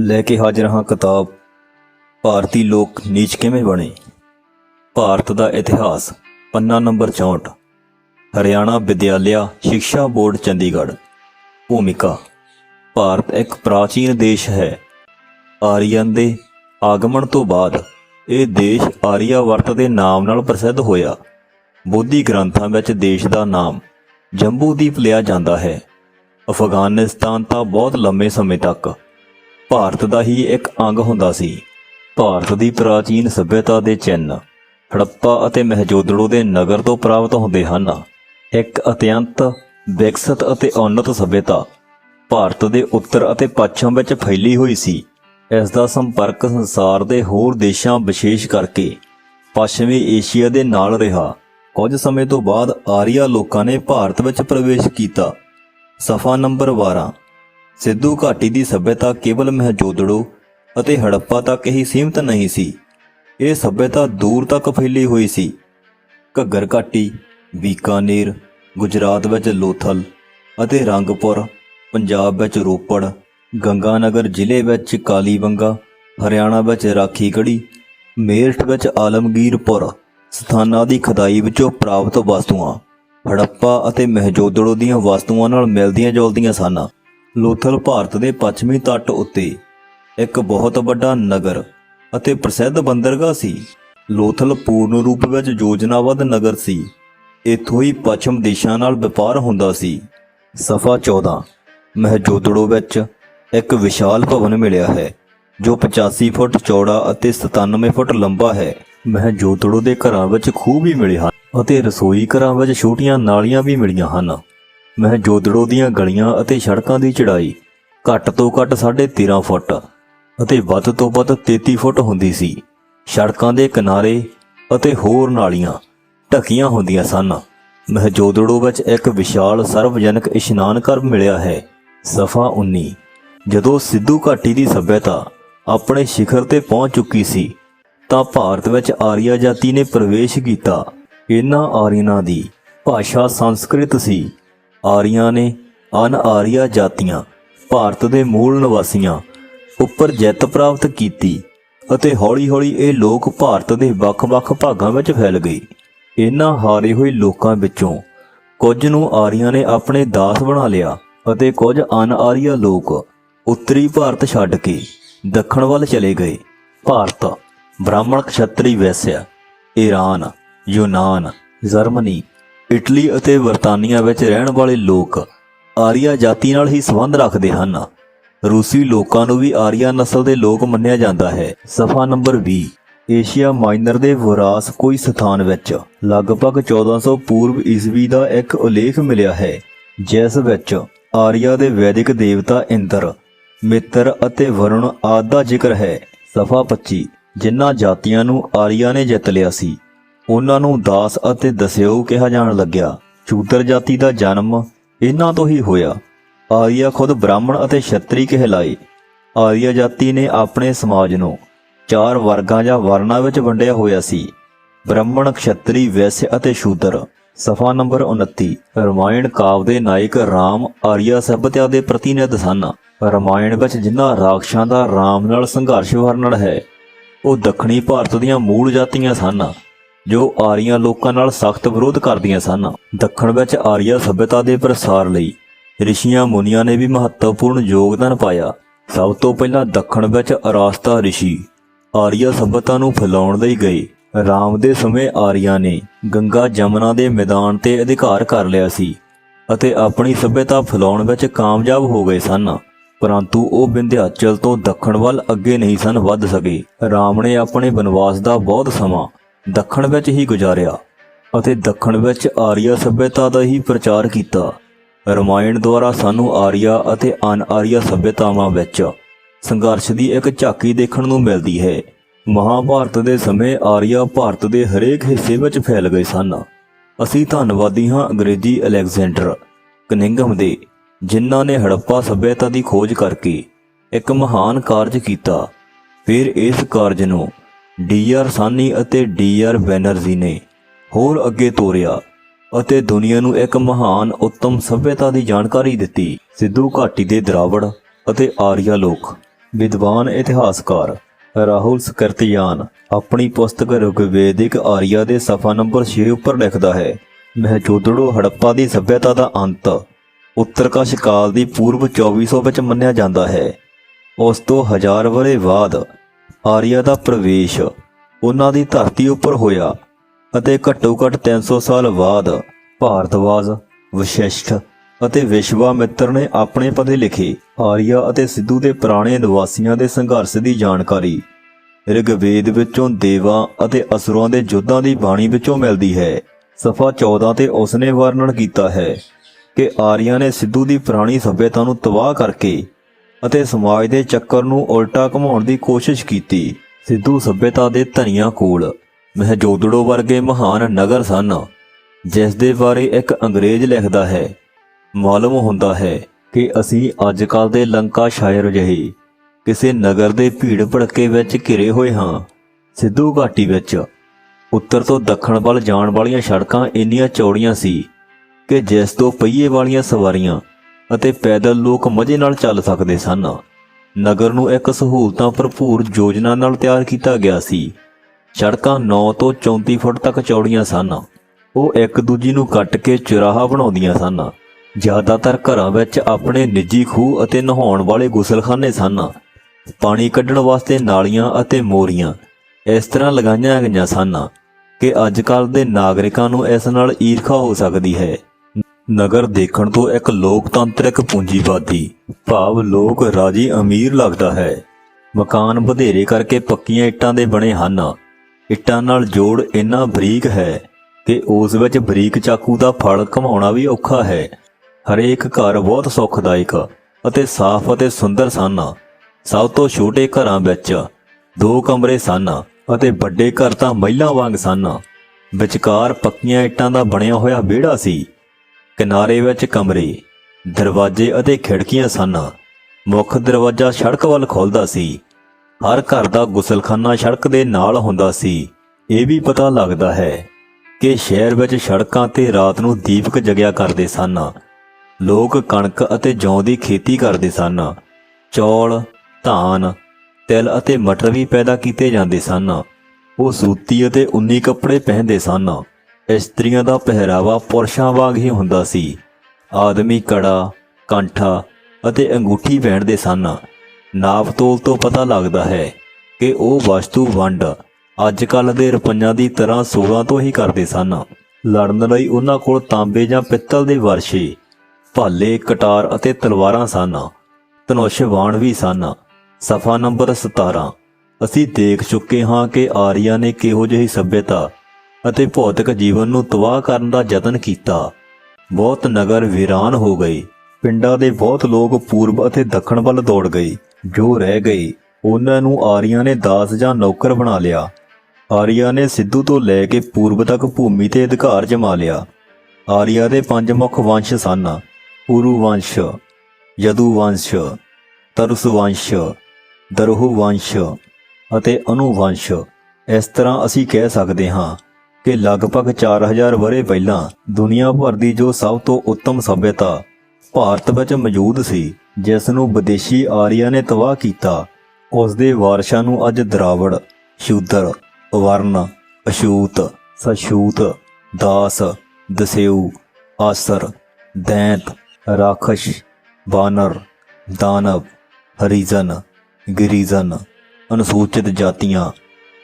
ਲੈ ਕੇ ਹਾਜ਼ਰ ਹਾਂ ਕਿਤਾਬ, ਭਾਰਤੀ ਲੋਕ ਨੀਚ ਕਿਵੇਂ ਬਣੇ? ਭਾਰਤ ਦਾ ਇਤਿਹਾਸ, ਪੰਨਾ ਨੰਬਰ 64 ਹਰਿਆਣਾ ਵਿਦਿਆਲਿਆ ਸਿੱਖਿਆ ਬੋਰਡ, ਚੰਡੀਗੜ੍ਹ। ਭੂਮਿਕਾ, ਭਾਰਤ ਇੱਕ ਪ੍ਰਾਚੀਨ ਦੇਸ਼ ਹੈ। ਆਰੀਅਨ ਦੇ ਆਗਮਨ ਤੋਂ ਬਾਅਦ ਇਹ ਦੇਸ਼ ਆਰੀਆਵਰਤ ਦੇ ਨਾਮ ਨਾਲ ਪ੍ਰਸਿੱਧ ਹੋਇਆ। ਬੋਧੀ ਗ੍ਰੰਥਾਂ ਵਿੱਚ ਦੇਸ਼ ਦਾ ਨਾਮ ਜੰਬੂਦੀਪ ਲਿਆ ਜਾਂਦਾ ਹੈ। ਅਫਗਾਨਿਸਤਾਨ ਤਾਂ ਬਹੁਤ ਲੰਮੇ ਸਮੇਂ ਤੱਕ ਭਾਰਤ ਦਾ ਹੀ ਇੱਕ ਅੰਗ ਹੁੰਦਾ ਸੀ। ਭਾਰਤ ਦੀ ਪ੍ਰਾਚੀਨ ਸਭਿਅਤਾ ਦੇ ਚਿੰਨ੍ਹ, ਹੜੱਪਾ ਅਤੇ ਮਹਜੋਦੜੋ ਦੇ ਨਗਰ ਤੋਂ ਪ੍ਰਾਪਤ ਹੁੰਦੇ ਹਨ। ਇੱਕ ਅਤਿਅੰਤ, ਵਿਕਸਿਤ ਅਤੇ ਉੱਨਤ ਸਭਿਅਤਾ ਭਾਰਤ ਦੇ ਉੱਤਰ ਅਤੇ ਪੱਛਮ ਵਿੱਚ ਫੈਲੀ ਹੋਈ ਸੀ। ਇਸ ਦਾ ਸੰਪਰਕ ਸੰਸਾਰ ਦੇ ਹੋਰ ਦੇਸ਼ਾਂ ਵਿਸ਼ੇਸ਼ ਕਰਕੇ ਪੱਛਮੀ ਏਸ਼ੀਆ ਦੇ ਨਾਲ ਰਿਹਾ। ਕੁਝ ਸਮੇਂ ਤੋਂ ਬਾਅਦ ਆਰੀਆ ਲੋਕਾਂ ਨੇ ਭਾਰਤ ਵਿੱਚ ਪ੍ਰਵੇਸ਼ ਕੀਤਾ। ਸਫਾ ਨੰਬਰ 12 ਸਿੱਧੂ ਘਾਟੀ ਦੀ ਸਭਿਅਤਾ ਕੇਵਲ ਮਹਜੋਦੜੋ ਅਤੇ ਹੜੱਪਾ ਤੱਕ ਹੀ ਸੀਮਿਤ ਨਹੀਂ ਸੀ। ਇਹ ਸਭਿਅਤਾ ਦੂਰ ਤੱਕ ਫੈਲੀ ਹੋਈ ਸੀ। ਘੱਗਰ ਘਾਟੀ, ਬੀਕਾਨੇਰ, ਗੁਜਰਾਤ ਵਿੱਚ ਲੋਥਲ ਅਤੇ ਰੰਗਪੁਰ, ਪੰਜਾਬ ਵਿੱਚ ਰੋਪੜ, ਗੰਗਾਨਗਰ ਜ਼ਿਲ੍ਹੇ ਵਿੱਚ ਕਾਲੀਬੰਗਾ ਹਰਿਆਣਾ ਵਿੱਚ ਰਾਖੀਗੜ੍ਹੀ, ਮੇਰਠ ਵਿੱਚ ਆਲਮਗੀਰਪੁਰ ਸਥਾਨਾਂ ਦੀ ਖਦਾਈ ਵਿੱਚੋਂ ਪ੍ਰਾਪਤ ਵਸਤੂਆਂ, ਹੜੱਪਾ ਅਤੇ ਮਹਿਜੋਦੜੋ ਦੀਆਂ ਵਸਤੂਆਂ ਨਾਲ ਮਿਲਦੀਆਂ ਜੁਲਦੀਆਂ ਸਨ। ਲੋਥਲ ਭਾਰਤ ਦੇ ਪੱਛਮੀ ਤੱਟ ਉੱਤੇ ਇੱਕ ਬਹੁਤ ਵੱਡਾ ਨਗਰ ਅਤੇ ਪ੍ਰਸਿੱਧ ਬੰਦਰਗਾਹ ਸੀ। ਲੋਥਲ ਪੂਰਨ ਰੂਪ ਵਿੱਚ ਯੋਜਨਾਬੱਧ ਨਗਰ ਸੀ। ਇੱਥੋਂ ਹੀ ਪੱਛਮ ਦੇਸ਼ਾਂ ਨਾਲ ਵਪਾਰ ਹੁੰਦਾ ਸੀ। ਸਫਾ 14 ਮਹਜੋਦੜੋ ਵਿੱਚ ਇੱਕ ਵਿਸ਼ਾਲ ਭਵਨ ਮਿਲਿਆ ਹੈ, ਜੋ 85 ਫੁੱਟ ਚੌੜਾ ਅਤੇ 97 ਫੁੱਟ ਲੰਬਾ ਹੈ। ਮਹਜੋਦੜੋ ਦੇ ਘਰਾਂ ਵਿੱਚ ਖੂਹ ਵੀ ਮਿਲੇ ਹਨ ਅਤੇ ਰਸੋਈ ਘਰਾਂ ਵਿੱਚ ਛੋਟੀਆਂ ਨਾਲੀਆਂ ਵੀ ਮਿਲੀਆਂ ਹਨ। ਮਹਜੋਦੜੋ ਦੀਆਂ ਗਲੀਆਂ ਅਤੇ ਸੜਕਾਂ ਦੀ ਚੜਾਈ ਘੱਟ ਤੋਂ ਘੱਟ 13.5 ਫੁੱਟ ਅਤੇ ਵੱਧ ਤੋਂ ਵੱਧ 33 ਫੁੱਟ ਹੁੰਦੀ ਸੀ। ਸੜਕਾਂ ਦੇ ਕਿਨਾਰੇ ਅਤੇ ਹੋਰ ਨਾਲੀਆਂ ਢਕੀਆਂ ਹੁੰਦੀਆਂ ਸਨ। ਮਹਜੋਦੜੋ ਵਿੱਚ ਇੱਕ ਵਿਸ਼ਾਲ ਸਰਵਜਨਕ ਇਸ਼ਨਾਨ ਘਰ ਮਿਲਿਆ ਹੈ, ਸਫਾ 19 ਜਦੋਂ ਸਿੱਧੂ ਘਾਟੀ ਦੀ ਸਭਿਅਤਾ ਆਪਣੇ ਸਿਖਰ ਤੇ ਪਹੁੰਚ ਚੁੱਕੀ ਸੀ, ਤਾਂ ਭਾਰਤ ਵਿੱਚ ਆਰੀਆ ਜਾਤੀ ਨੇ ਪ੍ਰਵੇਸ਼ ਕੀਤਾ। ਇਹਨਾਂ ਆਰੀਅਨਾਂ ਦੀ ਭਾਸ਼ਾ ਸੰਸਕ੍ਰਿਤ ਸੀ। ਆਰੀਆਂ ਨੇ ਅਨ ਆਰੀਆ ਜਾਤੀਆਂ, ਭਾਰਤ ਦੇ ਮੂਲ ਨਿਵਾਸੀਆਂ ਉੱਪਰ ਜਿੱਤ ਪ੍ਰਾਪਤ ਕੀਤੀ ਅਤੇ ਹੌਲੀ-ਹੌਲੀ ਇਹ ਲੋਕ ਭਾਰਤ ਦੇ ਵੱਖ-ਵੱਖ ਭਾਗਾਂ ਵਿੱਚ ਫੈਲ ਗਏ। ਇਹਨਾਂ ਹਾਰੇ ਹੋਏ ਲੋਕਾਂ ਵਿੱਚੋਂ ਕੁਝ ਨੂੰ ਆਰੀਆਂ ਨੇ ਆਪਣੇ ਦਾਸ ਬਣਾ ਲਿਆ ਅਤੇ ਕੁਝ ਅਨ ਆਰੀਆ ਲੋਕ ਉੱਤਰੀ ਭਾਰਤ ਛੱਡ ਕੇ ਦੱਖਣ ਵੱਲ ਚਲੇ ਗਏ। ਭਾਰਤ ਬ੍ਰਾਹਮਣ ਕਸ਼ਤਰੀ ਵੈਸਿਆ ਈਰਾਨ, ਯੂਨਾਨ, ਜਰਮਨੀ ਇਟਲੀ ਅਤੇ ਬਰਤਾਨੀਆ ਵਿੱਚ ਰਹਿਣ ਵਾਲੇ ਲੋਕ ਆਰੀਆ ਜਾਤੀ ਨਾਲ ਹੀ ਸੰਬੰਧ ਰੱਖਦੇ ਹਨ। ਰੂਸੀ ਲੋਕਾਂ ਨੂੰ ਵੀ ਆਰੀਆ ਨਸਲ ਦੇ ਲੋਕ ਮੰਨਿਆ ਜਾਂਦਾ ਹੈ। ਸਫਾ ਨੰਬਰ 20 ਏਸ਼ੀਆ ਮਾਈਨਰ ਦੇ ਵਿਰਾਸ ਕੋਈ ਸਥਾਨ ਵਿੱਚ ਲਗਭਗ 1400 ਪੂਰਬ ਈਸਵੀ ਦਾ ਇੱਕ ਉਲੇਖ ਮਿਲਿਆ ਹੈ, ਜਿਸ ਵਿੱਚ ਆਰੀਆ ਦੇ ਵੈਦਿਕ ਦੇਵਤਾ ਇੰਦਰ, ਮਿੱਤਰ ਅਤੇ ਵਰੁਣ ਆਦਿ ਦਾ ਜ਼ਿਕਰ ਹੈ। ਸਫਾ 25 ਜਿਨ੍ਹਾਂ ਜਾਤੀਆਂ ਨੂੰ ਆਰੀਆ ਨੇ ਜਿੱਤ ਲਿਆ ਸੀ। ਉਹਨਾਂ ਨੂੰ ਦਾਸ ਅਤੇ ਦਸਿਓ ਕਿਹਾ ਜਾਣ ਲੱਗਿਆ। ਸ਼ੂਦਰ ਜਾਤੀ ਦਾ ਜਨਮ ਇਹਨਾਂ ਤੋਂ ਹੀ ਹੋਇਆ। ਆਰੀਆ ਖੁਦ ਬ੍ਰਾਹਮਣ ਅਤੇ ਛਤਰੀ ਕਹਿਲਾਏ ਆਰੀਆ ਜਾਤੀ ਨੇ ਆਪਣੇ ਸਮਾਜ ਨੂੰ ਚਾਰ ਵਰਗਾਂ ਜਾਂ ਵਰਣਾਂ ਵਿੱਚ ਵੰਡਿਆ ਹੋਇਆ ਸੀ। ਬ੍ਰਾਹਮਣ ਖੱਤਰੀ ਵੈశ్య ਅਤੇ ਸ਼ੂਦਰ ਸਫਾ ਨੰਬਰ 29 ਰਮਾਇਣ ਕਾਵ ਦੇ ਨਾਇਕ ਰਾਮ ਆਰੀਆ ਸਭਿਅਤਾ ਦੇ ਪ੍ਰਤੀਨਿਧ ਸਨ। ਰਮਾਇਣ ਵਿੱਚ ਜਿਨ੍ਹਾਂ ਰਾਖਸ਼ਾਂ ਦਾ ਰਾਮ ਨਾਲ ਸੰਘਰਸ਼ ਵਰਣਨ ਹੈ, ਉਹ ਦੱਖਣੀ ਭਾਰਤ ਦੀਆਂ ਮੂਲ ਜਾਤੀਆਂ ਸਨ। ਜੋ ਆਰੀਆ ਲੋਕਾਂ ਨਾਲ ਸਖਤ ਵਿਰੋਧ ਕਰਦੀਆਂ ਸਨ। ਦੱਖਣ ਵਿੱਚ ਆਰੀਆ ਸਭਿਅਤਾ ਦੇ ਪ੍ਰਸਾਰ ਲਈ ਰਿਸ਼ੀਆਂ ਮੁਨੀਆਂ ਨੇ ਵੀ ਮਹੱਤਵਪੂਰਨ ਯੋਗਦਾਨ ਪਾਇਆ। ਸਭ ਤੋਂ ਪਹਿਲਾਂ ਦੱਖਣ ਵਿੱਚ ਅਰਾਸਤਾ ਰਿਸ਼ੀ ਆਰੀਆ ਸਭਿਅਤਾ ਨੂੰ ਫੈਲਾਉਣ ਲਈ ਗਏ। ਰਾਮ ਦੇ ਸਮੇਂ ਆਰੀਆ ਨੇ ਗੰਗਾ ਜਮਨਾ ਦੇ ਮੈਦਾਨ ਤੇ ਅਧਿਕਾਰ ਕਰ ਲਿਆ ਸੀ ਅਤੇ ਆਪਣੀ ਸਭਿਅਤਾ ਫੈਲਾਉਣ ਵਿੱਚ ਕਾਮਯਾਬ ਹੋ ਗਏ ਸਨ। ਪਰੰਤੂ ਉਹ ਵਿੰਧਿਆਚਲ ਤੋਂ ਦੱਖਣ ਵੱਲ ਅੱਗੇ ਨਹੀਂ ਸਨ ਵੱਧ ਸਕੇ। ਰਾਮ ਨੇ ਆਪਣੇ ਬਨਵਾਸ ਦਾ ਬਹੁਤ ਸਮਾਂ ਦੱਖਣ ਵਿੱਚ ਹੀ ਗੁਜ਼ਾਰਿਆ ਅਤੇ ਦੱਖਣ ਵਿੱਚ ਆਰੀਆ ਸਭਿਅਤਾ ਦਾ ਹੀ ਪ੍ਰਚਾਰ ਕੀਤਾ। ਰਮਾਇਣ ਦੁਆਰਾ ਸਾਨੂੰ ਆਰੀਆ ਅਤੇ ਅਨ ਆਰੀਆ ਸਭਿਅਤਾਵਾਂ ਵਿੱਚ ਸੰਘਰਸ਼ ਦੀ ਇੱਕ ਝਾਕੀ ਦੇਖਣ ਨੂੰ ਮਿਲਦੀ ਹੈ। ਮਹਾਭਾਰਤ ਦੇ ਸਮੇਂ ਆਰੀਆ ਭਾਰਤ ਦੇ ਹਰੇਕ ਹਿੱਸੇ ਵਿੱਚ ਫੈਲ ਗਏ ਸਨ। ਅਸੀਂ ਧੰਨਵਾਦੀ ਹਾਂ ਅੰਗਰੇਜ਼ੀ ਅਲੈਗਜ਼ੈਂਡਰ ਕਨਿੰਗਮ ਦੇ, ਜਿਨ੍ਹਾਂ ਨੇ ਹੜੱਪਾ ਸਭਿਅਤਾ ਦੀ ਖੋਜ ਕਰਕੇ ਇੱਕ ਮਹਾਨ ਕਾਰਜ ਕੀਤਾ। ਫਿਰ ਇਸ ਕਾਰਜ ਨੂੰ ਡੀਆਰ ਸਾਨੀ ਅਤੇ ਡੀਆਰ ਬੈਨਰਜੀ ਨੇ ਹੋਰ ਅੱਗੇ ਤੋਰਿਆ ਅਤੇ ਦੁਨੀਆ ਨੂੰ ਇੱਕ ਮਹਾਨ ਉੱਤਮ ਸਭਿਅਤਾ ਦੀ ਜਾਣਕਾਰੀ ਦਿੱਤੀ। ਸਿੱਧੂ ਘਾਟੀ ਦੇ ਦਰਾਵੜ ਅਤੇ ਆਰੀਆ ਲੋਕ, ਵਿਦਵਾਨ ਇਤਿਹਾਸਕਾਰ ਰਾਹੁਲ ਸਕਰਤਿਆਨ ਆਪਣੀ ਪੁਸਤਕ ਰਿਗਵੇਦਿਕ ਆਰੀਆ ਦੇ ਸਫਾ ਨੰਬਰ 6 ਉੱਪਰ ਲਿਖਦਾ ਹੈ ਮਹਜੋਦੜੋ ਹੜੱਪਾ ਦੀ ਸਭਿਅਤਾ ਦਾ ਅੰਤ ਉੱਤਰਕਾਸ਼ ਕਾਲ ਦੀ ਪੂਰਵ 2400 ਵਿੱਚ ਮੰਨਿਆ ਜਾਂਦਾ ਹੈ। ਉਸ ਤੋਂ ਹਜ਼ਾਰ ਵਰੇ ਬਾਅਦ ਆਰੀਆ ਦਾ ਪ੍ਰਵੇਸ਼ ਉਹਨਾਂ ਦੀ ਧਰਤੀ ਉੱਪਰ ਹੋਇਆ ਅਤੇ ਘੱਟੋ ਘੱਟ 300 ਸਾਲ ਬਾਅਦ ਭਾਰਤਵਾਜ, ਵਿਸ਼ਿਸ਼ਟ ਅਤੇ ਵਿਸ਼ਵਾਮਿੱਤਰ ਨੇ ਆਪਣੇ ਪਤੇ ਲਿਖੇ ਆਰੀਆ ਅਤੇ ਸਿੱਧੂ ਦੇ ਪੁਰਾਣੇ ਨਿਵਾਸੀਆਂ ਦੇ ਸੰਘਰਸ਼ ਦੀ ਜਾਣਕਾਰੀ। ਰਿਗਵੇਦ ਵਿੱਚੋਂ ਦੇਵਾਂ ਅਤੇ ਅਸੁਰਾਂ ਦੇ ਯੁੱਧਾਂ ਦੀ ਬਾਣੀ ਵਿੱਚੋਂ ਮਿਲਦੀ ਹੈ। ਸਫਾ 14 ਤੇ ਉਸਨੇ ਵਰਣਨ ਕੀਤਾ ਹੈ ਕਿ ਆਰੀਆ ਨੇ ਸਿੱਧੂ ਦੀ ਪੁਰਾਣੀ ਸਭਿਅਤਾ ਨੂੰ ਤਬਾਹ ਕਰਕੇ ਅਤੇ ਸਮਾਜ ਦੇ ਚੱਕਰ ਨੂੰ ਉਲਟਾ ਘੁਮਾਉਣ ਦੀ ਕੋਸ਼ਿਸ਼ ਕੀਤੀ। ਸਿੱਧੂ ਸੱਭਿਅਤਾ ਦੇ ਧਨੀਆਂ ਕੋਲ ਮਹਜੋਦੜੋ ਵਰਗੇ ਮਹਾਨ ਨਗਰ ਸਨ, ਜਿਸ ਦੇ ਬਾਰੇ ਇੱਕ ਅੰਗਰੇਜ਼ ਲਿਖਦਾ ਹੈ। ਮਾਲੂਮ ਹੁੰਦਾ ਹੈ ਕਿ ਅਸੀਂ ਅੱਜ ਕੱਲ ਦੇ ਲੰਕਾ ਸ਼ਾਇਰ ਜਿਹੇ ਕਿਸੇ ਨਗਰ ਦੇ ਭੀੜ ਭੜਕੇ ਵਿੱਚ ਘਿਰੇ ਹੋਏ ਹਾਂ। ਸਿੱਧੂ ਘਾਟੀ ਵਿੱਚ ਉੱਤਰ ਤੋਂ ਦੱਖਣ ਵੱਲ ਜਾਣ ਵਾਲੀਆਂ ਸੜਕਾਂ ਇੰਨੀਆਂ ਚੌੜੀਆਂ ਸੀ ਕਿ ਜਿਸ ਤੋਂ ਪਹੀਏ ਵਾਲੀਆਂ ਸਵਾਰੀਆਂ ਅਤੇ ਪੈਦਲ ਲੋਕ ਮਜ਼ੇ ਨਾਲ ਚੱਲ ਸਕਦੇ ਸਨ। ਨਗਰ ਨੂੰ ਇੱਕ ਸਹੂਲਤਾਂ ਭਰਪੂਰ ਯੋਜਨਾ ਨਾਲ ਤਿਆਰ ਕੀਤਾ ਗਿਆ ਸੀ। ਸੜਕਾਂ 9 ਤੋਂ 34 ਫੁੱਟ ਤੱਕ ਚੌੜੀਆਂ ਸਨ। ਉਹ ਇੱਕ ਦੂਜੀ ਨੂੰ ਕੱਟ ਕੇ ਚੁਰਾਹਾ ਬਣਾਉਂਦੀਆਂ ਸਨ। ਜ਼ਿਆਦਾਤਰ ਘਰਾਂ ਵਿੱਚ ਆਪਣੇ ਨਿੱਜੀ ਖੂਹ ਅਤੇ ਨਹਾਉਣ ਵਾਲੇ ਗੁਸਲਖਾਨੇ ਸਨ। ਪਾਣੀ ਕੱਢਣ ਵਾਸਤੇ ਨਾਲੀਆਂ ਅਤੇ ਮੋਰੀਆਂ ਇਸ ਤਰ੍ਹਾਂ ਲਗਾਈਆਂ ਗਈਆਂ ਸਨ ਕਿ ਅੱਜ ਕੱਲ ਦੇ ਨਾਗਰਿਕਾਂ ਨੂੰ ਇਸ ਨਾਲ ਈਰਖਾ ਹੋ ਸਕਦੀ ਹੈ। ਨਗਰ ਦੇਖਣ ਤੋਂ ਇੱਕ ਲੋਕਤੰਤਰਿਕ ਪੂੰਜੀਵਾਦੀ, ਭਾਵ ਲੋਕ ਰਾਜੀ ਅਮੀਰ ਲੱਗਦਾ ਹੈ। ਮਕਾਨ ਵਧੇਰੇ ਕਰਕੇ ਪੱਕੀਆਂ ਇੱਟਾਂ ਦੇ ਬਣੇ ਹਨ। ਇੱਟਾਂ ਨਾਲ ਜੋੜ ਇੰਨਾ ਬਰੀਕ ਹੈ ਕਿ ਉਸ ਵਿੱਚ ਬਰੀਕ ਚਾਕੂ ਦਾ ਫਲ ਘਮਾਉਣਾ ਵੀ ਔਖਾ ਹੈ। ਹਰੇਕ ਘਰ ਬਹੁਤ ਸੁਖਦਾਇਕ ਅਤੇ ਸਾਫ਼ ਅਤੇ ਸੁੰਦਰ ਸਨ। ਸਭ ਤੋਂ ਛੋਟੇ ਘਰਾਂ ਵਿੱਚ ਦੋ ਕਮਰੇ ਸਨ ਅਤੇ ਵੱਡੇ ਘਰ ਤਾਂ ਮਹਿਲਾਂ ਵਾਂਗ ਸਨ। ਵਿਚਕਾਰ ਪੱਕੀਆਂ ਇੱਟਾਂ ਦਾ ਬਣਿਆ ਹੋਇਆ ਵਿਹੜਾ ਸੀ। ਕਿਨਾਰੇ ਵਿੱਚ ਕਮਰੇ, ਦਰਵਾਜ਼ੇ ਅਤੇ ਖਿੜਕੀਆਂ ਸਨ। ਮੁੱਖ ਦਰਵਾਜ਼ਾ ਸੜਕ ਵੱਲ ਖੁੱਲਦਾ ਸੀ। ਹਰ ਘਰ ਦਾ ਗੁਸਲਖਾਨਾ ਸੜਕ ਦੇ ਨਾਲ ਹੁੰਦਾ ਸੀ। ਇਹ ਵੀ ਪਤਾ ਲੱਗਦਾ ਹੈ ਕਿ ਸ਼ਹਿਰ ਵਿੱਚ ਸੜਕਾਂ ਤੇ ਰਾਤ ਨੂੰ ਦੀਪਕ ਜਗਿਆ ਕਰਦੇ ਸਨ। ਲੋਕ ਕਣਕ ਅਤੇ ਜੌਂ ਦੀ ਖੇਤੀ ਕਰਦੇ ਸਨ। ਚੌਲ, ਧਾਨ, ਤਿਲ ਅਤੇ ਮਟਰ ਵੀ ਪੈਦਾ ਕੀਤੇ ਜਾਂਦੇ ਸਨ। ਉਹ ਸੂਤੀ ਅਤੇ ਉਨੀ ਕੱਪੜੇ ਪਹਿਨਦੇ ਸਨ। ਇਸਤਰੀਆਂ ਦਾ ਪਹਿਰਾਵਾ ਪੁਰਸ਼ਾਂ ਵਾਂਗ ਹੀ ਹੁੰਦਾ ਸੀ। ਆਦਮੀ ਕੜਾ, ਕੰਠਾ ਅਤੇ ਅੰਗੂਠੀ ਪਹਿਨਦੇ ਸਨ। ਨਾਪ ਤੋਲ ਤੋਂ ਪਤਾ ਲੱਗਦਾ ਹੈ ਕਿ ਉਹ ਵਸਤੂ ਵੰਡ ਅੱਜ ਕੱਲ ਦੇ ਰੁਪਈਆਂ ਦੀ ਤਰ੍ਹਾਂ 16 ਤੋਂ ਹੀ ਕਰਦੇ ਸਨ। ਲੜਨ ਲਈ ਉਹਨਾਂ ਕੋਲ ਤਾਂਬੇ ਜਾਂ ਪਿੱਤਲ ਦੇ ਵਰਸ਼ੇ, ਭਾਲੇ, ਕਟਾਰ ਅਤੇ ਤਲਵਾਰਾਂ ਸਨ। ਧਨੁਸ਼ਵਾਨ ਵੀ ਸਨ। ਸਫਾ ਨੰਬਰ 17 ਅਸੀਂ ਦੇਖ ਚੁੱਕੇ ਹਾਂ ਕਿ ਆਰੀਆ ਨੇ ਕਿਹੋ ਜਿਹੀ ਸਭਿਅਤਾ ਅਤੇ ਭੌਤਿਕ ਜੀਵਨ ਨੂੰ ਤਬਾਹ ਕਰਨ ਦਾ ਯਤਨ ਕੀਤਾ। ਬਹੁਤ ਨਗਰ ਵੀਰਾਨ ਹੋ ਗਏ। ਪਿੰਡਾਂ ਦੇ ਬਹੁਤ ਲੋਕ ਪੂਰਬ ਅਤੇ ਦੱਖਣ ਵੱਲ ਦੌੜ ਗਏ। ਜੋ ਰਹਿ ਗਏ, ਉਹਨਾਂ ਨੂੰ ਆਰੀਆ ਨੇ ਦਾਸ ਜਾਂ ਨੌਕਰ ਬਣਾ ਲਿਆ। ਆਰੀਆ ਨੇ ਸਿੱਧੂ ਤੋਂ ਲੈ ਕੇ ਪੂਰਬ ਤੱਕ ਭੂਮੀ ਤੇ ਅਧਿਕਾਰ ਜਮਾ ਲਿਆ। ਆਰੀਆ ਦੇ ਪੰਜ ਮੁੱਖ ਵੰਸ਼ ਸਨ। ਪੁਰੂ ਵੰਸ਼, ਯਦੂ ਵੰਸ਼, ਤਰਸ ਵੰਸ਼, ਦਰਹੁ ਵੰਸ਼ ਅਤੇ ਅਨੂ ਵੰਸ਼। ਇਸ ਤਰ੍ਹਾਂ ਅਸੀਂ ਕਹਿ ਸਕਦੇ ਹਾਂ। ਕਿ ਲਗਭਗ 4000 ਵਰੇ ਪਹਿਲਾਂ ਦੁਨੀਆ ਭਰ ਦੀ ਜੋ ਸਭ ਤੋਂ ਉੱਤਮ ਸਭਿਅਤਾ ਭਾਰਤ ਵਿੱਚ ਮੌਜੂਦ ਸੀ, ਜਿਸ ਨੂੰ ਵਿਦੇਸ਼ੀ ਆਰੀਆ ਨੇ ਤਬਾਹ ਕੀਤਾ, ਉਸ ਦੇ ਵਾਰਸ਼ਾਂ ਨੂੰ ਅੱਜ ਦਰਾਵੜ, ਸ਼ੂਦਰ ਵਰਨ ਅਸ਼ੂਤ ਸਸ਼ੂਤ ਦਾਸ ਦਸੇਉ ਆਸਰ, ਦੈਂਤ, ਰਾਖਸ਼ ਬਾਨਰ ਦਾਨਵ, ਹਰੀਜਨ, ਗਿਰੀਜਨ, ਅਨੁਸੂਚਿਤ ਜਾਤੀਆਂ,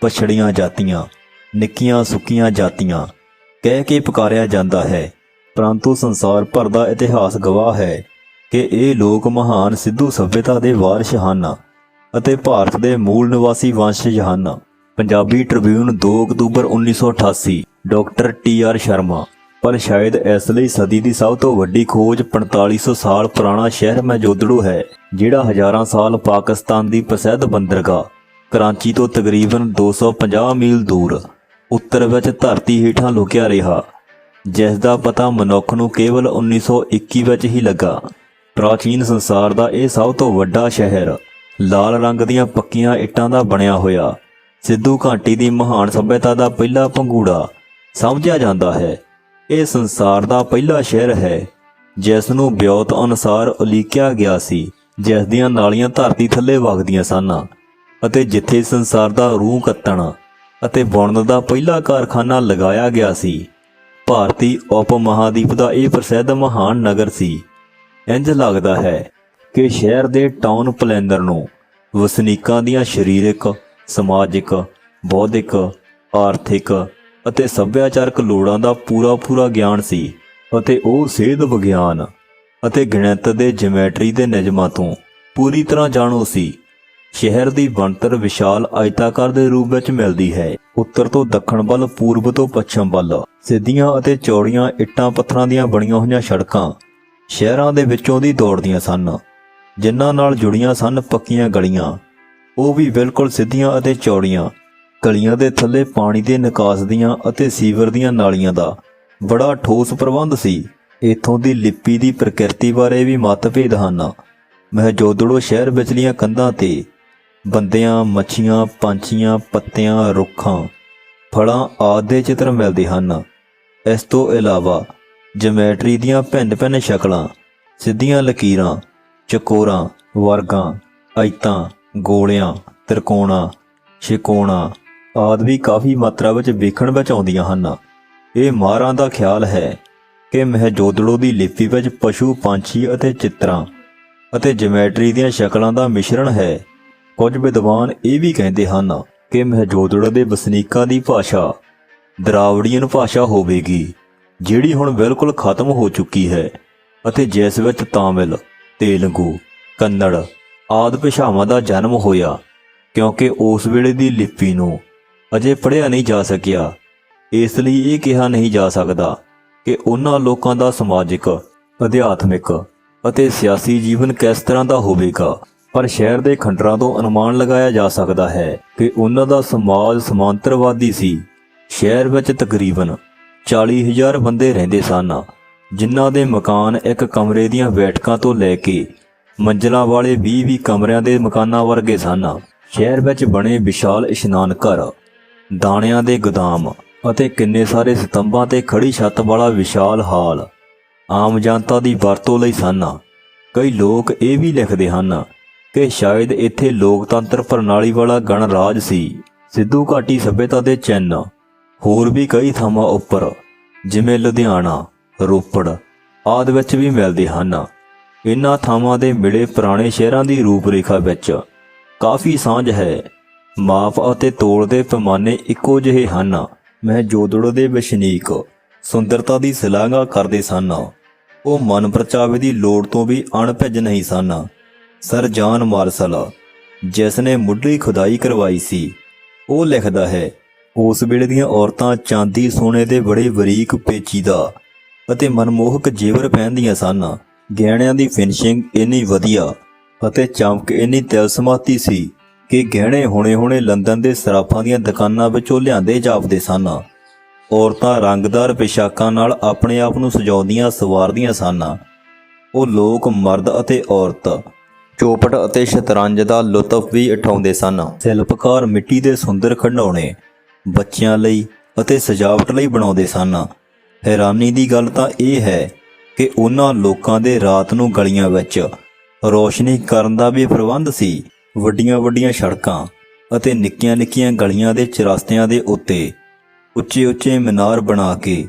ਪਛੜੀਆਂ ਜਾਤੀਆਂ ਨਿੱਕੀਆਂ ਸੁੱਕੀਆਂ ਜਾਤੀਆਂ। ਕਹਿ ਕੇ ਪੁਕਾਰਿਆ ਜਾਂਦਾ ਹੈ, ਪਰੰਤੂ ਸੰਸਾਰ ਭਰ ਦਾ ਇਤਿਹਾਸ ਗਵਾਹ ਹੈ ਕਿ ਇਹ ਲੋਕ ਮਹਾਨ ਸਿੱਧੂ ਸਭਿਅਤਾ ਦੇ ਵਾਰਿਸ ਹਨ ਅਤੇ ਭਾਰਤ ਦੇ ਮੂਲ ਨਿਵਾਸੀ ਵੰਸ਼ਜ ਹਨ। ਪੰਜਾਬੀ ਟ੍ਰਿਬਿਊਨ 2 ਅਕਤੂਬਰ 1988 ਡਾਕਟਰ ਟੀ ਆਰ ਸ਼ਰਮਾ। ਪਰ ਸ਼ਾਇਦ ਇਸ ਲਈ ਸਦੀ ਦੀ ਸਭ ਤੋਂ ਵੱਡੀ ਖੋਜ 4500 ਸਾਲ ਪੁਰਾਣਾ ਸ਼ਹਿਰ ਮੈਜੋਦੜੂ ਹੈ, ਜਿਹੜਾ ਹਜ਼ਾਰਾਂ ਸਾਲ ਪਾਕਿਸਤਾਨ ਦੀ ਪ੍ਰਸਿੱਧ ਬੰਦਰਗਾਹ, ਕਰਾਂਚੀ ਤੋਂ ਤਕਰੀਬਨ 250 ਮੀਲ ਦੂਰ। ਉੱਤਰ ਵਿੱਚ ਧਰਤੀ ਹੇਠਾਂ ਲੁਕਿਆ ਰਿਹਾ ਜਿਸ ਦਾ ਪਤਾ ਮਨੁੱਖ ਨੂੰ ਕੇਵਲ 1921 ਵਿੱਚ ਹੀ ਲੱਗਾ। ਪ੍ਰਾਚੀਨ ਸੰਸਾਰ ਦਾ ਇਹ ਸਭ ਤੋਂ ਵੱਡਾ ਸ਼ਹਿਰ ਲਾਲ ਰੰਗ ਦੀਆਂ ਪੱਕੀਆਂ ਇੱਟਾਂ ਦਾ ਬਣਿਆ ਹੋਇਆ, ਸਿੱਧੂ ਘਾਟੀ ਦੀ ਮਹਾਨ ਸਭਿਅਤਾ ਦਾ ਪਹਿਲਾ ਪੰਗੂੜਾ ਸਮਝਿਆ ਜਾਂਦਾ ਹੈ। ਇਹ ਸੰਸਾਰ ਦਾ ਪਹਿਲਾ ਸ਼ਹਿਰ ਹੈ ਜਿਸ ਨੂੰ ਬਿਉਤ ਅਨੁਸਾਰ ਉਲੀਕਿਆ ਗਿਆ ਸੀ ਜਿਸ ਦੀਆਂ ਨਾਲੀਆਂ ਧਰਤੀ ਥੱਲੇ ਵਗਦੀਆਂ ਸਨ ਅਤੇ ਜਿੱਥੇ ਸੰਸਾਰ ਦਾ ਰੂਹ ਕੱਤਣ ਅਤੇ ਬੁਣਨ ਦਾ ਪਹਿਲਾ ਕਾਰਖਾਨਾ ਲਗਾਇਆ ਗਿਆ ਸੀ। ਭਾਰਤੀ ਉਪ ਮਹਾਦੀਪ ਦਾ ਇਹ ਪ੍ਰਸਿੱਧ ਮਹਾਨ ਨਗਰ ਸੀ। ਇੰਜ ਲੱਗਦਾ ਹੈ ਕਿ ਸ਼ਹਿਰ ਦੇ ਟਾਊਨ ਪਲੈਨਰ ਨੂੰ ਵਸਨੀਕਾਂ ਦੀਆਂ ਸਰੀਰਕ, ਸਮਾਜਿਕ, ਬੌਧਿਕ, ਆਰਥਿਕ ਅਤੇ ਸੱਭਿਆਚਾਰਕ ਲੋੜਾਂ ਦਾ ਪੂਰਾ ਪੂਰਾ ਗਿਆਨ ਸੀ ਅਤੇ ਉਹ ਸਿਹਤ ਵਿਗਿਆਨ ਅਤੇ ਗਣਿਤ ਦੇ ਜਿਓਮੈਟਰੀ ਦੇ ਨਿਯਮਾਂ ਤੋਂ ਪੂਰੀ ਤਰ੍ਹਾਂ ਜਾਣੂ ਸੀ। ਸ਼ਹਿਰ ਦੀ ਬਣਤਰ ਵਿਸ਼ਾਲ ਆਇਤਾਕਾਰ ਦੇ ਰੂਪ ਵਿੱਚ ਮਿਲਦੀ ਹੈ। ਉੱਤਰ ਤੋਂ ਦੱਖਣ ਵੱਲ, ਪੂਰਬ ਤੋਂ ਪੱਛਮ ਵੱਲ। ਸਿੱਧੀਆਂ ਅਤੇ ਚੌੜੀਆਂ ਇੱਟਾਂ ਪੱਥਰਾਂ ਦੀਆਂ ਬਣੀਆਂ ਹੋਈਆਂ ਸੜਕਾਂ ਸ਼ਹਿਰਾਂ ਦੇ ਵਿੱਚੋਂ ਦੀ ਦੌੜਦੀਆਂ ਸਨ। ਜਿਨ੍ਹਾਂ ਨਾਲ ਜੁੜੀਆਂ ਸਨ ਪੱਕੀਆਂ ਗਲੀਆਂ। ਉਹ ਵੀ ਬਿਲਕੁਲ ਸਿੱਧੀਆਂ ਅਤੇ ਚੌੜੀਆਂ। ਗਲੀਆਂ ਦੇ ਥੱਲੇ ਪਾਣੀ ਦੇ ਨਿਕਾਸ ਦੀਆਂ ਅਤੇ ਸੀਵਰ ਦੀਆਂ ਨਾਲੀਆਂ ਦਾ ਬੜਾ ਠੋਸ ਪ੍ਰਬੰਧ ਸੀ। ਇਥੋਂ ਦੀ ਲਿਪੀ ਦੀ ਪ੍ਰਕਿਰਤੀ ਬਾਰੇ ਵੀ ਮਤਭੇਦ ਹਨ। ਮਹਜੋਦੜੋ ਸ਼ਹਿਰ ਵਿਚਲੀਆਂ ਕੰਧਾਂ ਤੇ ਬੰਦਿਆਂ, ਮੱਛੀਆਂ, ਪੰਛੀਆਂ, ਪੱਤਿਆਂ, ਰੁੱਖਾਂ, ਫਲਾਂ ਆਦਿ ਦੇ ਚਿੱਤਰ ਮਿਲਦੇ ਹਨ। ਇਸ ਤੋਂ ਇਲਾਵਾ ਜਿਓਮੈਟਰੀ ਦੀਆਂ ਭਿੰਨ-ਭਿੰਨ ਸ਼ਕਲਾਂ, ਸਿੱਧੀਆਂ ਲਕੀਰਾਂ, ਚਕੋਰਾਂ, ਵਰਗਾਂ, ਆਇਤਾਂ, ਗੋਲਿਆਂ, ਤ੍ਰਿਕੋਣਾ, ਛਿਕੋਣਾ ਆਦਿ ਵੀ ਕਾਫੀ ਮਾਤਰਾ ਵਿੱਚ ਵੇਖਣ ਵਿੱਚ ਆਉਂਦੀਆਂ ਹਨ। ਇਹ ਮਾਰਾਂ ਦਾ ਖਿਆਲ ਹੈ ਕਿ ਮਹਜੋਦੜੋ ਦੀ ਲਿਪੀ ਵਿੱਚ ਪਸ਼ੂ, ਪੰਛੀ ਅਤੇ ਚਿੱਤਰਾਂ ਅਤੇ ਜਿਓਮੈਟਰੀ ਦੀਆਂ ਸ਼ਕਲਾਂ ਦਾ ਮਿਸ਼ਰਣ ਹੈ। ਕੁਝ ਵਿਦਵਾਨ ਇਹ ਵੀ ਕਹਿੰਦੇ ਹਨ ਕਿ ਮਹਜੋਦੜੋ ਦੇ ਵਸਨੀਕਾਂ ਦੀ ਭਾਸ਼ਾ ਦਰਾਵੜੀਅਨ ਭਾਸ਼ਾ ਹੋਵੇਗੀ, ਜਿਹੜੀ ਹੁਣ ਬਿਲਕੁਲ ਖਤਮ ਹੋ ਚੁੱਕੀ ਹੈ, ਅਤੇ ਜਿਸ ਵਿੱਚ ਤਾਮਿਲ, ਤੇਲਗੂ, ਕੰਨੜ ਆਦਿ ਭਾਸ਼ਾਵਾਂ ਦਾ ਜਨਮ ਹੋਇਆ, ਕਿਉਂਕਿ ਉਸ ਵੇਲੇ ਦੀ ਲਿਪੀ ਨੂੰ ਅਜੇ ਪੜ੍ਹਿਆ ਨਹੀਂ ਜਾ ਸਕਿਆ। ਇਸ ਲਈ ਇਹ ਕਿਹਾ ਨਹੀਂ ਜਾ ਸਕਦਾ ਕਿ ਉਹਨਾਂ ਲੋਕਾਂ ਦਾ ਸਮਾਜਿਕ, ਅਧਿਆਤਮਿਕ ਅਤੇ ਸਿਆਸੀ ਜੀਵਨ ਕਿਸ ਤਰ੍ਹਾਂ ਦਾ ਹੋਵੇਗਾ। ਪਰ ਸ਼ਹਿਰ ਦੇ ਖੰਡਰਾਂ ਤੋਂ ਅਨੁਮਾਨ ਲਗਾਇਆ ਜਾ ਸਕਦਾ ਹੈ ਕਿ ਉਹਨਾਂ ਦਾ ਸਮਾਜ ਸਮਾਂਤਰਵਾਦੀ ਸੀ। ਸ਼ਹਿਰ ਵਿੱਚ ਤਕਰੀਬਨ 40000 ਬੰਦੇ ਰਹਿੰਦੇ ਸਨ, ਜਿਨ੍ਹਾਂ ਦੇ ਮਕਾਨ ਇੱਕ ਕਮਰੇ ਦੀਆਂ ਬੈਠਕਾਂ ਤੋਂ ਲੈ ਕੇ ਮੰਜ਼ਲਾਂ ਵਾਲੇ 20-20 ਕਮਰਿਆਂ ਦੇ ਮਕਾਨਾਂ ਵਰਗੇ ਸਨ। ਸ਼ਹਿਰ ਵਿੱਚ ਬਣੇ ਵਿਸ਼ਾਲ ਇਸ਼ਨਾਨ ਘਰ, ਦਾਣਿਆਂ ਦੇ ਗੋਦਾਮ ਅਤੇ ਕਿੰਨੇ ਸਾਰੇ ਸਤੰਭਾਂ ਤੇ ਖੜੀ ਛੱਤ ਵਾਲਾ ਵਿਸ਼ਾਲ ਹਾਲ ਆਮ ਜਨਤਾ ਦੀ ਵਰਤੋਂ ਲਈ ਸਨ। ਕਈ ਲੋਕ ਇਹ ਵੀ ਲਿਖਦੇ ਹਨ ਕਿ ਸ਼ਾਇਦ ਇੱਥੇ ਲੋਕਤੰਤਰ ਪ੍ਰਣਾਲੀ ਵਾਲਾ ਗਣਰਾਜ ਸੀ। ਸਿੱਧੂ ਘਾਟੀ ਸਭਿਅਤਾ ਦੇ ਚਿੰਨ ਹੋਰ ਵੀ ਕਈ ਥਾਵਾਂ ਉੱਪਰ, ਜਿਵੇਂ ਲੁਧਿਆਣਾ, ਰੋਪੜ ਆਦਿ ਵਿੱਚ ਵੀ ਮਿਲਦੇ ਹਨ। ਇਨ੍ਹਾਂ ਥਾਵਾਂ ਦੇ ਮਿਲੇ ਪੁਰਾਣੇ ਸ਼ਹਿਰਾਂ ਦੀ ਰੂਪਰੇਖਾ ਵਿੱਚ ਕਾਫੀ ਸਾਂਝ ਹੈ। ਮਾਪ ਅਤੇ ਤੋਲ ਦੇ ਪੈਮਾਨੇ ਇੱਕੋ ਜਿਹੇ ਹਨ। ਮੈਂ ਜੋਦੜੋ ਦੇ ਵਸਨੀਕ, ਸੁੰਦਰਤਾ ਦੀ ਸਲਾਘਾ ਕਰਦੇ ਸਨ। ਉਹ ਮਨ ਪ੍ਰਚਾਵੇ ਦੀ ਲੋੜ ਤੋਂ ਵੀ ਅਣਭਿੱਜ ਨਹੀਂ ਸਨ। ਸਰ ਜਾਨ ਮਾਰਸਲ, ਜਿਸ ਨੇ ਮੁੱਢਲੀ ਖੁਦਾਈ ਕਰਵਾਈ ਸੀ, ਉਹ ਲਿਖਦਾ ਹੈ, ਉਸ ਵੇਲੇ ਦੀਆਂ ਔਰਤਾਂ ਚਾਂਦੀ ਸੋਨੇ ਦੇ ਬੜੇ ਬਰੀਕ ਪੇਚੀਦਾ ਅਤੇ ਮਨਮੋਹਕ ਜੇਵਰ ਪਹਿਨਦੀਆਂ ਸਨ। ਗਹਿਣਿਆਂ ਦੀ ਫਿਨਿਸ਼ਿੰਗ ਇੰਨੀ ਵਧੀਆ ਅਤੇ ਚਮਕ ਇੰਨੀ ਤਿਲਸਮਾਤੀ ਸੀ ਕਿ ਗਹਿਣੇ ਹੁਣੇ-ਹੁਣੇ ਲੰਡਨ ਦੇ ਸਰਾਫਾਂ ਦੀਆਂ ਦੁਕਾਨਾਂ ਵਿੱਚੋਂ ਲਿਆਂਦੇ ਜਾਪਦੇ ਸਨ। ਔਰਤਾਂ ਰੰਗਦਾਰ ਪੋਸ਼ਾਕਾਂ ਨਾਲ ਆਪਣੇ ਆਪ ਨੂੰ ਸਜਾਉਂਦੀਆਂ, ਸਵਾਰਦੀਆਂ ਸਨ। ਉਹ ਲੋਕ ਮਰਦ ਅਤੇ ਔਰਤ ਚੌਪਟ ਅਤੇ ਸ਼ਤਰੰਜ ਦਾ ਲੁਤਫ ਵੀ ਉਠਾਉਂਦੇ ਸਨ। ਸ਼ਿਲਪਕਾਰ ਮਿੱਟੀ ਦੇ ਸੁੰਦਰ ਖੰਡੌਣੇ ਬੱਚਿਆਂ ਲਈ ਅਤੇ ਸਜਾਵਟ ਲਈ ਬਣਾਉਂਦੇ ਸਨ। ਹੈਰਾਨੀ ਦੀ ਗੱਲ ਤਾਂ ਇਹ ਹੈ ਕਿ ਉਹਨਾਂ ਲੋਕਾਂ ਦੇ ਰਾਤ ਨੂੰ ਗਲੀਆਂ ਵਿੱਚ ਰੋਸ਼ਨੀ ਕਰਨ ਦਾ ਵੀ ਪ੍ਰਬੰਧ ਸੀ। ਵੱਡੀਆਂ ਵੱਡੀਆਂ ਸੜਕਾਂ ਅਤੇ ਨਿੱਕੀਆਂ ਨਿੱਕੀਆਂ ਗਲੀਆਂ ਦੇ ਚਰਸਤਿਆਂ ਦੇ ਉੱਤੇ ਉੱਚੇ ਉੱਚੇ ਮੀਨਾਰ ਬਣਾ ਕੇ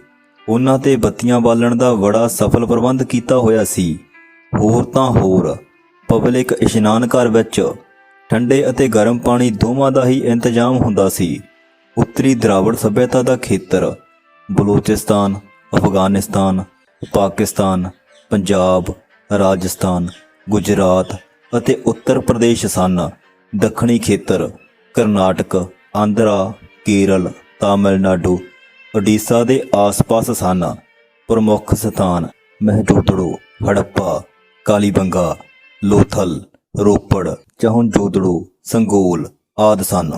ਉਹਨਾਂ ਤੇ ਬੱਤੀਆਂ ਬਾਲਣ ਦਾ ਬੜਾ ਸਫਲ ਪ੍ਰਬੰਧ ਕੀਤਾ ਹੋਇਆ ਸੀ। ਹੋਰ ਤਾਂ ਹੋਰ ਪਬਲਿਕ ਇਸ਼ਨਾਨ ਘਰ ਵਿੱਚ ਠੰਡੇ ਅਤੇ ਗਰਮ ਪਾਣੀ ਦੋਵਾਂ ਦਾ ਹੀ ਇੰਤਜ਼ਾਮ ਹੁੰਦਾ ਸੀ। ਉੱਤਰੀ ਦਰਾਵੜ ਸਭਿਅਤਾ ਦਾ ਖੇਤਰ, ਬਲੂਚਿਸਤਾਨ, ਅਫਗਾਨਿਸਤਾਨ, ਪਾਕਿਸਤਾਨ, ਪੰਜਾਬ, ਰਾਜਸਥਾਨ, ਗੁਜਰਾਤ ਅਤੇ ਉੱਤਰ ਪ੍ਰਦੇਸ਼ ਸਨ। ਦੱਖਣੀ ਖੇਤਰ, ਕਰਨਾਟਕ, ਆਂਧਰਾ, ਕੇਰਲ, ਤਾਮਿਲਨਾਡੂ ਓਡੀਸ਼ਾ ਦੇ ਆਸ-ਪਾਸ ਸਨ। ਪ੍ਰਮੁੱਖ ਸਥਾਨ ਮਹਜੋਦੜੋ ਹੜੱਪਾ, ਕਾਲੀਬੰਗਾ। ਲੋਥਲ ਰੋਪੜ ਚਹੁੰਜੋਦੜੋ ਸੰਗੋਲ ਆਦਿ ਸਨ।